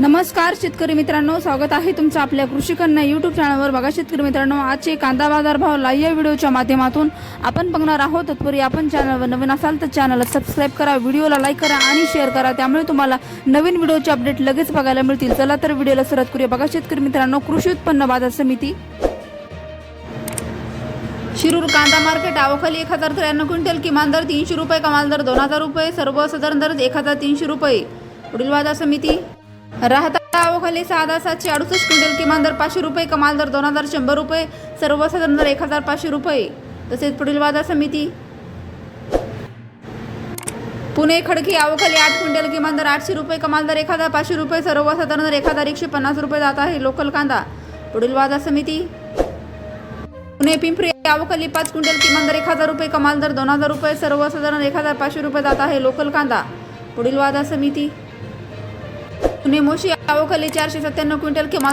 नमस्कार शेतकरी मित्रांनो. स्वागत आहे तुमचं आपल्या कृषी कन्या युट्यूब चॅनलवर बघा शेतकरी मित्रांनो आजचे कांदा बाजार भाव लाईव्ह या व्हिडिओच्या माध्यमातून आपण बघणार आहोत. तत्पूर्वी आपण चॅनलवर नवीन असाल तर चॅनलला सबस्क्राईब करा व्हिडिओला लाईक करा आणि शेअर करा. त्यामुळे तुम्हाला नवीन व्हिडिओचे अपडेट लगेच बघायला मिळतील. चला तर व्हिडिओला सुरुवात करूया. बघा शेतकरी मित्रांनो कृषी उत्पन्न बाजार समिती. शिरूर कांदा मार्केट आवखाली एक हजार त्र्याण्णव क्विंटल किमान दर तीनशे रुपये कमाल दर दोन हजार रुपये सर्वसाधारण दर एक हजार तीनशे रुपये. पुढील बाजार समिती. राहता आवखाली सहा हजार सातशे अडुसष्ट क्विंटल किमान दर पाचशे रुपये कमाल दर दोन हजार शंभर रुपये सर्वसाधारण दर एक हजार पाचशे रुपये. तसेच पुढील बाजार समिती. पुणे खडकी आवखाली आठ क्विंटल किमान दर आठशे रुपये कमाल दर एक हजार पाचशे रुपये सर्वसाधारण दर एक हजार एकशे पन्नास रुपये जात आहे लोकल कांदा. पुढील बाजार समिती. पुणे पिंपरी आवखाली पाच क्विंटल किमान दर एक हजार रुपये कमाल दर दोन हजार रुपये सर्वसाधारण एक हजार पाचशे रुपये जात आहे लोकल कांदा. पुढील बाजार समिती. नेमोशी आवखाली चारशे सत्त्याण्णव क्विंटल किमान